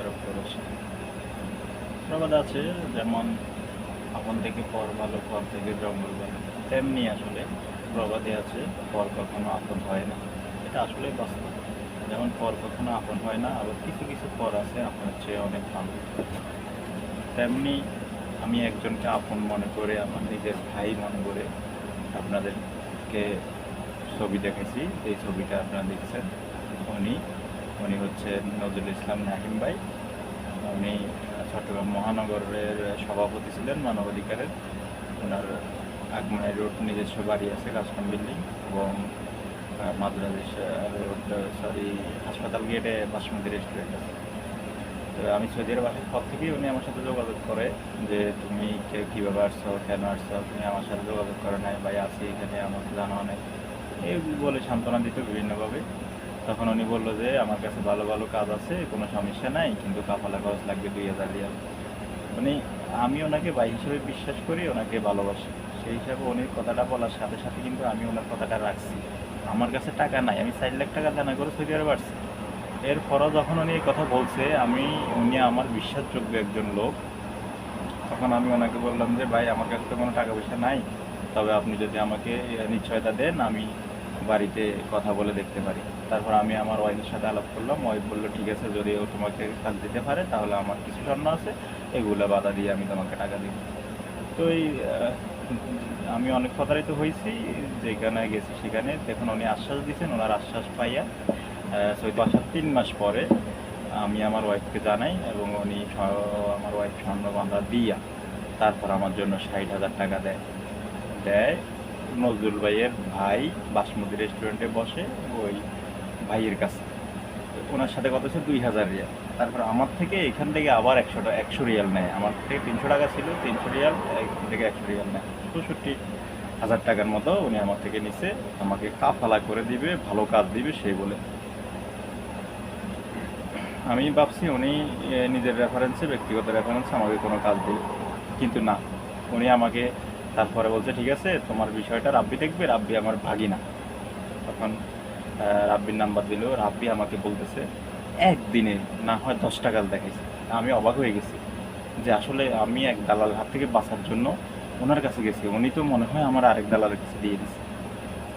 আরব প্রবাসী প্রবাদ আছে, যেমন আপন থেকে পর ভালো, পর থেকে জঙ্গল ভালো। তেমনি আসলে প্রবাদে আছে, পর কখনো আপন হয় না। এটা আসলে বাস্তব। যেমন পর কখনো আপন হয় না, আবার কিছু কিছু পর আছে আপনার চেয়ে অনেক ভালো। তেমনি আমি একজনকে আপন মনে করে, আমার নিজের ভাই মনে করে আপনাদেরকে ছবি দেখেছি এই ছবিটা আপনারা দেখছেন। উনি উনি হচ্ছে নজরুল ইসলাম নাহিম ভাই। উনি চট্টগ্রাম মহানগরের সভাপতি ছিলেন মানবাধিকারের। ওনার আগমাই রোড নিজস্ব বাড়ি আছে কাস্টম বিল্ডিং এবং আহ, মাদ্রাজ রোড সরি হাসপাতাল গেটে বাসমতি রেস্টুরেন্ট আছে। তো আমি সৌদি আরব আসার পর থেকেই উনি আমার সাথে যোগাযোগ করে যে তুমি কীভাবে আসছো? কেন আসছো? তুমি আমার সাথে যোগাযোগ করে নাই? ভাই আছি এখানে আমাকে জানা নেই। এই বলে সান্ত্বনা দিত বিভিন্নভাবে। তখন উনি বলল যে, আমার কাছে ভালো ভালো কাজ আছে, কোনো সমস্যা নাই, কিন্তু কাফালা খরচ লাগবে দুই হাজার রিয়াল। উনি, আমি ওনাকে ভাই হিসেবে বিশ্বাস করি, ওনাকে ভালোবাসি। সেই হিসাবে উনি কথাটা বলার সাথে সাথে কিন্তু আমি ওনার কথাটা রাখছি। আমার কাছে টাকা নাই, আমি চার লাখ টাকা জানা করে সৌদি আরব আসছি। এরপরও যখন উনি এই কথা বলছে, আমি, উনি আমার বিশ্বাসযোগ্য একজন লোক। তখন আমি ওনাকে বললাম যে, ভাই, আমার কাছে তো কোনো টাকা পয়সা নাই। তবে আপনি যদি আমাকে নিশ্চয়তা দেন, আমি বাড়িতে কথা বলে দেখতে পারি। তারপর আমি আমার ওয়াইফের সাথে আলাপ করলাম। ওয়াইফ বলল, ঠিক আছে, যদি ও তোমাকে কাজ দিতে পারে, তাহলে আমার কিছু স্বর্ণ আছে। এগুলো বাধা দিয়ে আমি তোমাকে টাকা দিব। তো এই আমি অনেক প্রতারিত হয়েছি। যেখানে গেছি সেখানে। দেখুন, উনি আশ্বাস দিয়েছেন, ওনার আশ্বাস পাইয়া সৈত আসার তিন মাস পরে আমি আমার ওয়াইফকে জানাই এবং উনি আমার ওয়াইফ স্বর্ণ বান্ধা দিয়া তারপর আমার জন্য ষাট হাজার টাকা দেয়। দেয়। নজরুল ভাইয়ের ভাই বাসমতি রেস্টুরেন্টে বসে ওই ভাইয়ের কাছে। ওনার সাথে কত ছিল দুই হাজার রিয়াল। তারপর আমার থেকে এখান থেকে আবার একশো টাকা একশো রিয়াল নেয়। আমার থেকে তিনশো টাকা ছিল, তিনশো রিয়াল, এখান থেকে একশো রিয়াল নেয়। চৌষট্টি হাজার টাকার মতো উনি আমার থেকে নিছে। আমাকে কাফালা করে দিবে, ভালো কাজ দিবে, সেই বলে। আমি ভাবছি উনি নিজের রেফারেন্সে ব্যক্তিগত রেফারেন্সে আমাকে কোনো কাজ দিবে। কিন্তু না, উনি আমাকে তারপরে বলছে, ঠিক আছে, তোমার বিষয়টা রাব্বি দেখবে, রাব্বি আমার ভাগি না তখন রাব্বির নাম্বার দিল, রাব্বি আমাকে বলতেছে, একদিনে না হয় দশটা কাজ দেখাইছে। আমি অবাক হয়ে গেছি যে আসলে আমি এক দালাল হাত থেকে বাঁচার জন্য ওনার কাছে গেছি। উনি তো মনে হয় আমার আরেক দালালের কাছে দিয়ে দিছে।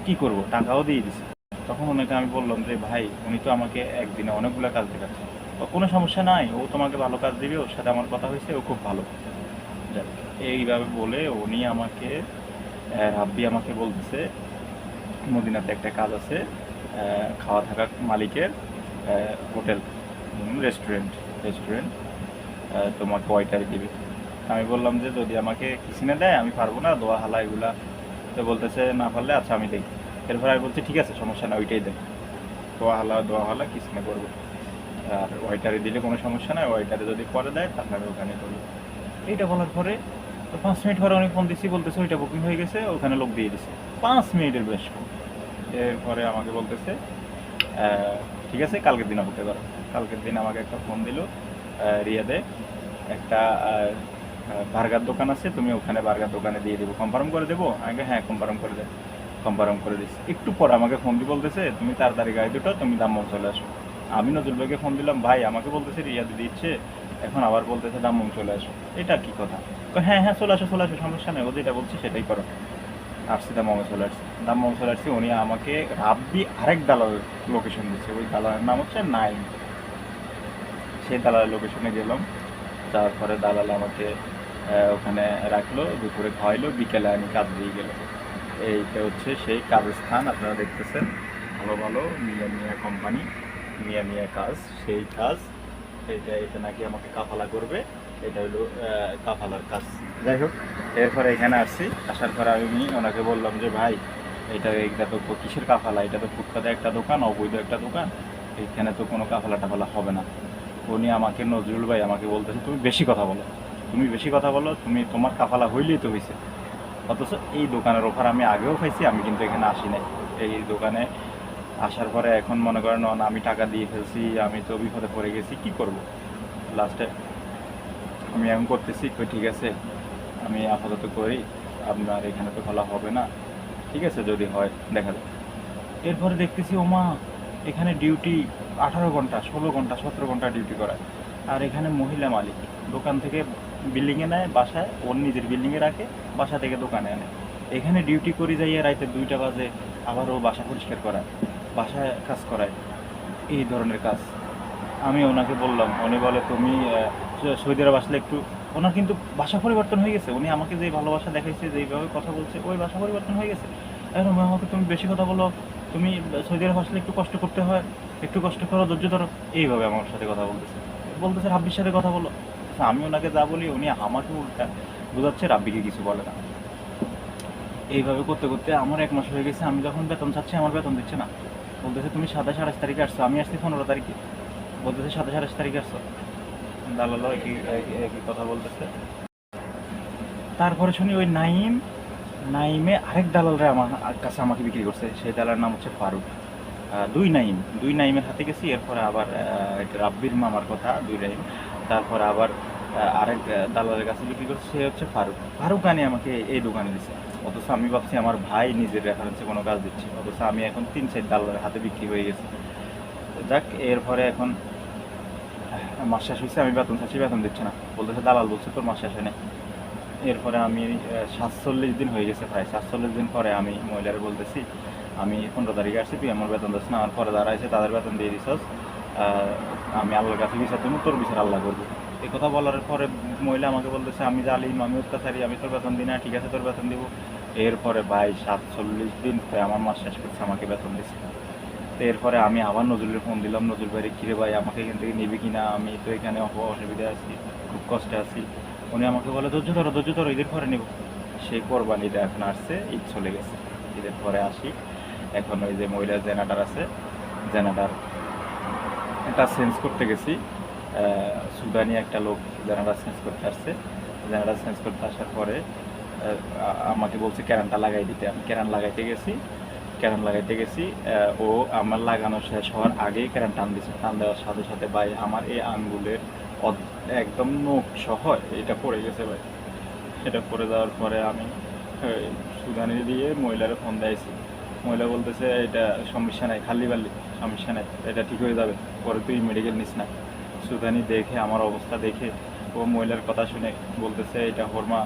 কি করব? টাকাও দিয়ে দিছে। তখন ওনাকে আমি বললাম যে, ভাই, উনি তো আমাকে একদিনে অনেকগুলো কাজ দেখাচ্ছে। কোনো সমস্যা নাই, ও তোমাকে ভালো কাজ দিবে, ওর সাথে আমার কথা হয়েছে, ও খুব ভালো এইভাবে বলে উনি আমাকে রাব্বি আমাকে বলতেছে, মদিনাতে একটা কাজ আছে খাওয়া থাকা মালিকের হোটেল রেস্টুরেন্ট রেস্টুরেন্ট তোমাকে ওয়াইটারি দিবে। আমি বললাম যে, যদি আমাকে কিসিনে দেয়, আমি পারব না, দোয়া, হালা এগুলা। তো বলতেছে, না পারলে আচ্ছা আমি দেখি এরপর আমি বলছি, ঠিক আছে, সমস্যা না ওইটাই দেয় দোয়া, হালা দোয়া, হালা, কিসিনে করব। আর ওয়াইটারে দিলে কোনো সমস্যা নাই ওয়াইটারে যদি পরে দেয়, তাহলে আমি ওখানে করব। এইটা বলার পরে পাঁচ মিনিট পরে অনেক ফোন দিচ্ছি বলতেছে, ওইটা বুকিং হয়ে গেছে, ওখানে লোক দিয়ে দিছে। পাঁচ মিনিটের বেশ কম। এরপরে আমাকে বলতেছে ঠিক আছে, কালকের দিন অপেক্ষা করো। কালকের দিন আমাকে একটা ফোন দিল রিয়াদে। একটা বার্গার দোকান আছে, তুমি ওখানে বার্গার দোকানে দিয়ে দেবো কনফার্ম করে দেবো? আগে হ্যাঁ কনফার্ম করে দেবো কনফার্ম করে দিচ্ছি একটু পর আমাকে ফোন দিয়ে বলতেছে, তুমি তাড়াতাড়ি গাড়ি দুটো, তুমি দাম্মম চলে আসো। আমি নজরুল ভাইকে ফোন দিলাম, ভাই, আমাকে বলতেছে রিয়াদে দিচ্ছে, এখন আবার বলতেছে দাম্মম চলে আসো। এটা কি কথা? হ্যাঁ হ্যাঁ চলে আসো চলে আসো, সমস্যা নেই, ও যেটা বলছি সেটাই করো। আসছি দাম্মমে চলে আসছি। দাম্মমে চলে আসছি, উনি আমাকে রাব্বি আরেক দালাল লোকেশন দিচ্ছে। ওই দালালের নাম হচ্ছে নাইন সেই দালালের লোকেশনে গেলাম। তারপরে দালাল আমাকে ওখানে রাখল, দুপুরে খাওয়াইলো, বিকেলে আমি কাজ দিয়ে গেলাম। এইটা হচ্ছে সেই কাজের স্থান আপনারা দেখতেছেন। ভালো ভালো, মিয়া মিয়া কোম্পানি মিয়া মিয়া কাজ, সেই কাজ। এটা এটা নাকি আমাকে কাফালা করবে। এটা হলো কাফালার কাজ। যাই হোক, এরপরে এখানে আসছি। আসার পরে আমি ওনাকে বললাম যে, ভাই, এটা এটা তো কিসের কাফালা এটা তো ফুটপাতে একটা দোকান, অবৈধ একটা দোকান। এখানে তো কোনো কাফালা টাফালা হবে না। উনি আমাকে, নজরুল ভাই আমাকে বলতেছে, তুমি বেশি কথা বলো। তুমি বেশি কথা বলো, তুমি তোমার কাফালা হইলেই তো হয়েছে অথচ এই দোকানের অফার আমি আগেও পাইছি, আমি কিন্তু এখানে আসি নাই। এই দোকানে আসার পরে এখন মনে করেন আমি টাকা দিয়ে ফেলছি, আমি তো বিপদে পড়ে গেছি, কি করব? লাস্টে আমি এখন করতেছি, কই ঠিক আছে, আমি আপাতত করি, আপনার এখানে তো খোলা হবে না। ঠিক আছে, যদি হয়, দেখা যাবে এরপরে দেখতেছি, ওমা, এখানে ডিউটি আঠারো ঘণ্টা, ষোলো ঘণ্টা, সতেরো ঘণ্টা ডিউটি করায়। আর এখানে মহিলা মালিক, দোকান থেকে বিল্ডিংয়ে নেয়, বাসায়, ওর নিজের বিল্ডিংয়ে রাখে, বাসা থেকে দোকানে আনে। এখানে ডিউটি করে যাইয়ে রাইতে দুইটা বাজে, আবার ও বাসা পরিষ্কার করায়, বাসায় কাজ করায়। এই ধরনের কাজ। আমি ওনাকে বললাম, উনি বলে, তুমি সৌদি আরব আসলে একটু ওনার কিন্তু ভাষা পরিবর্তন হয়ে গেছে। উনি আমাকে যে ভালোবাসা দেখাইছে যেইভাবে কথা বলছে ওই ভাষা পরিবর্তন হয়ে গেছে। এখন আমাকে তুমি বেশি কথা বলো তুমি সৌদি আরব আসলে একটু কষ্ট করতে হয় একটু কষ্ট করো ধৈর্য ধরো। এইভাবে আমার সাথে কথা বলতেছে। বলতেছে রাব্বির সাথে কথা বলো। আচ্ছা, আমি ওনাকে যা বলি উনি আমাকে উল্টা বোঝাচ্ছে রাব্বিকে কিছু বলে না। এইভাবে করতে করতে আমার এক মাস হয়ে গেছে আমি যখন বেতন চাচ্ছি আমার বেতন দিচ্ছে না। বলতেছে তুমি সাতাশ আঠাশ তারিখে আসছো আমি আসছি পনেরো তারিখে। বলতেছে সাতাশ আঠাশ তারিখে আসছো। দালালো একই, একই- কথা বলতেছে। তারপরে শুনি ওই নাইম, নাইমে আরেক দালালরা আমার কাছে আমাকে বিক্রি করছে। সেই দালার নাম হচ্ছে ফারুক। দুই নাইম। দুই নাইমের হাতে গেছি, এরপরে আবার রাব্বির মামার কথা, দুই নাইম। তারপরে আবার আরেক দালালের কাছে বিক্রি করছে, সে হচ্ছে ফারুক। ফারুক আনি আমাকে এই দোকানে দিচ্ছে অথচ আমি ভাবছি আমার ভাই নিজের রেফারেন্সে কোনো কাজ দিচ্ছে। অথচ আমি এখন তিন চার দালালের হাতে বিক্রি হয়ে গেছি। যাক, এরপরে এখন মাস শেষ হয়েছে আমি বেতন চাচ্ছি, বেতন দিচ্ছে না। বলতেছে, দালাল বলছে, তোর মাস শেষ হয় না এরপরে আমি সাতচল্লিশ দিন হয়ে গেছে প্রায়। সাতচল্লিশ দিন পরে আমি মহিলারে বলতেছি, আমি পনেরো তারিখে আসছি, তুই আমার বেতন দিস না আমার পরে যারা আছে তাদের বেতন দিয়ে দিছস। আমি আল্লাহর কাছে বিচার তুমি তোর বিচার আল্লাহ করব। এই কথা বলার পরে মহিলা আমাকে বলতেছে, আমি জালিম আমি অত্যাচারী, আমি তোর বেতন দিই না, ঠিক আছে, তোর বেতন দিব। এরপরে ভাই, সাতচল্লিশ দিন আমার মাস শেষ করছে, আমাকে বেতন দিচ্ছে তো এরপরে আমি আবার নজরুলের ফোন দিলাম, নজরুল ভাইরে কিরে ভাই, আমাকে এখান থেকে নিবি কিনা? আমি তো এখানে অসুবিধা আছি, খুব কষ্টে আছি। উনি আমাকে বলে, ধৈর্য ধরো ধৈর্য ধরো ঈদের পরে নেব। সেই কোরবানিটা এখন আসছে, ঈদ চলে গেছে। ঈদের পরে আসি। এখন ওই যে মহিলা জেনাটার আছে, জেনাটার এটা চেঞ্জ করতে গেছি। সুদানি একটা লোক জেনাটার চেঞ্জ করতে আসছে। জেনাটার চেঞ্জ করতে আসার পরে আমাকে বলছে, ক্যারানটা লাগাই দিতে। আমি ক্যারান লাগাইতে গেছি। ক্যারান লাগাইতে গেছি ও আমার লাগানো শেষ হওয়ার আগেই ক্যারান টান দিছে। টান দেওয়ার সাথে সাথে ভাই আমার এই আঙ্গুলের একদম নখ সহ এটা পড়ে গেছে ভাই। এটা পড়ে যাওয়ার পরে আমি সুদানি দিয়ে মহিলারে ফোন দিয়েছি মহিলা বলতেছে, এটা সমস্যা নাই, খালি বালি, সমস্যা নাই, এটা ঠিক হয়ে যাবে, পরে তুই মেডিকেল নিস না। সুদানি দেখে, আমার অবস্থা দেখে, ও মহিলার কথা শুনে বলতেছে, এটা হরমা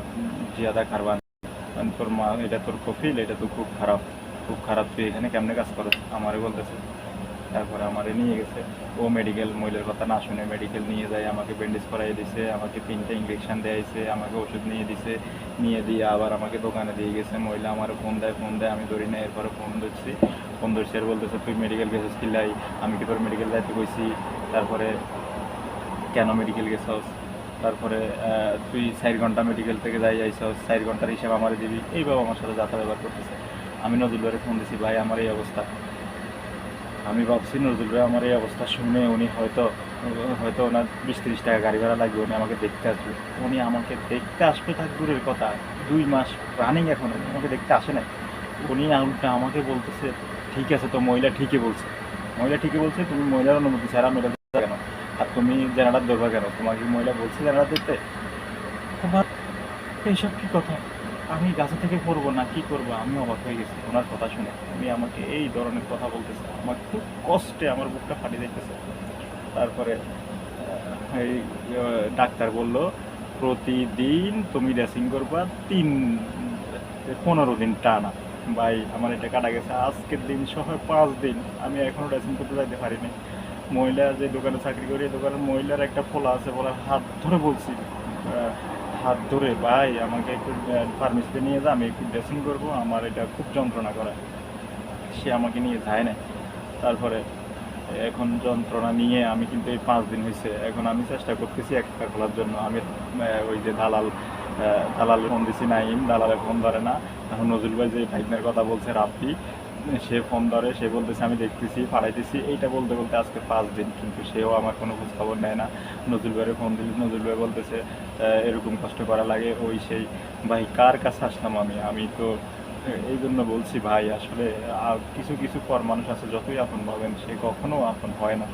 জিয়াদা কারবান, তোর মা, এটা তোর কফিল, এটা তো খুব খারাপ। খুব খারাপ তুই এখানে কেমনে কাজ করো আমারে বলতেছে। তারপরে আমারে নিয়ে গেছে। ও মেডিকেল মহিলার কথা না শুনে মেডিকেল নিয়ে যায়, আমাকে ব্যান্ডেজ করাই দিছে, আমাকে তিনটে ইঞ্জেকশন দিয়েছে আমাকে ওষুধ নিয়ে দিছে, নিয়ে দিয়ে আবার আমাকে দোকানে দিয়ে গেছে। মহিলা আমার ফোন দেয় ফোন দেয়, আমি ধরি না, এরপরে ফোন ধরছি। ফোন ধরছি আর বলতেছে, তুই মেডিকেল গেছিস কিলাই আমি কি তোর মেডিকেল যাইতে কইছি? তারপরে, কেন মেডিকেল গেছস? তারপরে তুই চার ঘণ্টা মেডিকেল থেকে যাই আইসস চার ঘণ্টার হিসাব আমার দিবি। এইভাবে আমার সাথে যাত্রা ব্যবহার করতেছে। আমি নজরুল ভাইয়ের ফোন দিছি, ভাই, আমার এই অবস্থা। আমি ভাবছি, নজরুল ভাই, আমার এই অবস্থা শুনে উনি হয়তো হয়তো ওনার বিশ তিরিশ টাকা গাড়ি ভাড়া লাগবে, উনি আমাকে দেখতে আসবে। উনি আমাকে দেখতে আসবে থাক দূরের কথা, দুই মাস রানিং এখন আমাকে দেখতে আসে না উনি উল্টা আমাকে বলতেছে, ঠিক আছে, তো মহিলা ঠিকই বলছে। মহিলা ঠিকই বলছে, তুমি মহিলার অনুমতি ছাড়া মেয়েটা কেন? আর তুমি জেনারেটার ধরবা কেন? তোমাকে মহিলা বলছে জেনারেটার দিতে তোমার এইসব কি কথা? আমি গাছে থেকে পড়ব না, কি করব? আমি অবাক হয়ে গেছি, ওনার কথা শুনে। আমি আমাকে এই ধরনের কথা বলতেছে। আমার খুব কষ্টে আমার বুকটা ফাটিয়ে যাইতেছে তারপরে এই ডাক্তার বলল, প্রতিদিন তুমি ড্রেসিং করবা তিন, পনেরো দিন টানা। ভাই, আমার এটা কাটা গেছে। আজকের দিন সহ পাঁচ দিন। আমি এখনও ড্রেসিং করতে যাইতে পারিনি। মহিলা যে দোকানে চাকরি করি দোকানের মহিলার একটা ফোলা আছে বলে হাত ধরে বলছি। হাত ধরে, ভাই, আমাকে একটু ফার্মেসিতে নিয়ে যা, আমি একটু ড্রেসিং করব, আমার এটা খুব যন্ত্রণা করে। সে আমাকে নিয়ে যায় না তারপরে এখন যন্ত্রণা নিয়ে আমি কিন্তু এই পাঁচ দিন হয়েছে এখন আমি চেষ্টা করতেছি একটা খোলার জন্য। আমি ওই যে দালাল দালাল ফোন দিছি নাইম দালালে ফোন ধরে না। এখন নজরুল ভাই যে ভাইগনের কথা বলছে, রাব্বি সে ফোন ধরে, সে বলতেছে, আমি দেখতেছি পাঠাইতেছি এইটা বলতে বলতে আজকে পাঁচ দিন, কিন্তু সেও আমার কোনো খোঁজ খবর নেয় না। নজরুল ভাইয়ের ফোন দিল, নজরুল ভাই বলতেছে এরকম কষ্ট করা লাগে ওই সেই। ভাই, কার কাছে আসলাম আমি? আমি তো এই জন্য বলছি ভাই, আসলে কিছু কিছু পর মানুষ আছে, যতই আপন ভাবেন, সে কখনো আপন হয় না।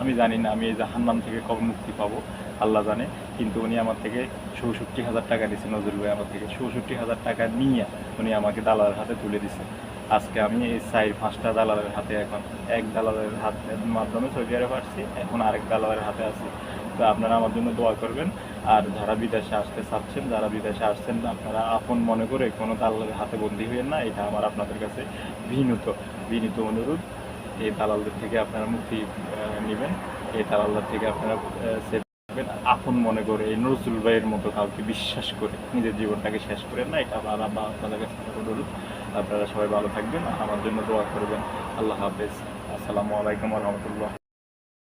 আমি জানি না, আমি এই জাহান্নাম থেকে কবে মুক্তি পাবো, আল্লাহ জানে, কিন্তু উনি আমার থেকে চৌষট্টি হাজার টাকা দিয়েছে নজরুল ভাই আমার থেকে। চৌষট্টি হাজার টাকা নিয়ে উনি আমাকে দালালের হাতে তুলে দিছে। আজকে আমি এই চার, পাঁচটা দালালের হাতে এখন এক দালালের হাতের মাধ্যমে সৌদি আরব আসছি এখন আরেক দালালের হাতে আছি। তো আপনারা আমার জন্য দোয়া করবেন। আর যারা বিদেশে আসতে চাচ্ছেন, যারা বিদেশে আসছেন, আপনারা আপন মনে করে কোনো দালালের হাতে বন্দী হইয়েন না। এটা আমার আপনাদের কাছে বিনীত বিনীত অনুরোধ। এই দালালদের থেকে আপনারা মুক্তি নেবেন। এই দালালদের থেকে আপনারা থাকবেন আপন মনে করে, এই নজরুল ভাইয়ের মতো কাউকে বিশ্বাস করে, নিজের জীবনটাকে শেষ করেন না। এটা আমার আপনাদের কাছে অনুরোধ। আপনারা সবাই ভালো থাকবেন। আমার জন্য দোয়া করবেন। আল্লাহ হাফেজ। আসসালামু আলাইকুম রহমতুল্লাহ।